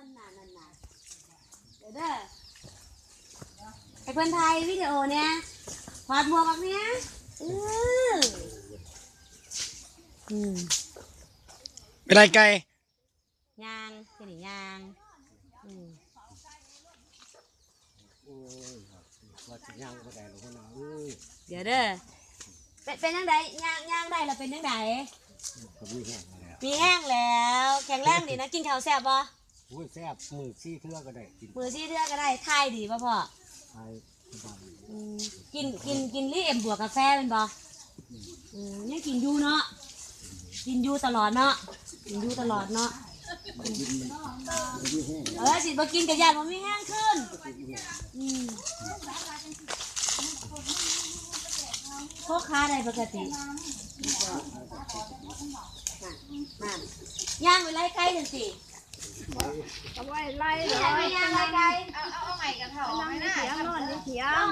นั่นน่ะนั่นน่ะเดี๋ยวเด้อไอ้เพื่อนไทยวิดีโอเนี่ยถอดหมวกแบบเนี้ยเอออืมเป็นไรไก่ยางเป็นหรือยางอืมโอ้ยว่าจะย่างก็ได้หรอกนะเอ้ยเดี๋ยวเด้อเป็นเป็นยังไงยางยางได้แล้วเป็นยังไงก็มีแห้งแล้วมีแห้งแล้ว แข็งแรงดีนะกินข้าวแซ่บบ่โอ้ยแซ่บมือซี่เทื่อก็ได้กินมือซี่เทื่อก็ได้ทายดีป่ะพ่อไทยสบายอืมกินกินกินลี่เอ็มบวกกาแฟเป็นบ่อืมยังกินอยูเนาะกินอยูตลอดเนาะกินอยูตลอดเนาะมีแห้งเออสิบ่กินกับยานมันไม่แห้งขึ้นอืมพวกค้าได้ปกตินั่นย่างไปไล่ไก่จังสิ เอาไว้ไล่เลย่างไปยย่างไล่ไก่เอาเอาเอาใหม่กันเถอะไม่น่าเถียงนอนเถียง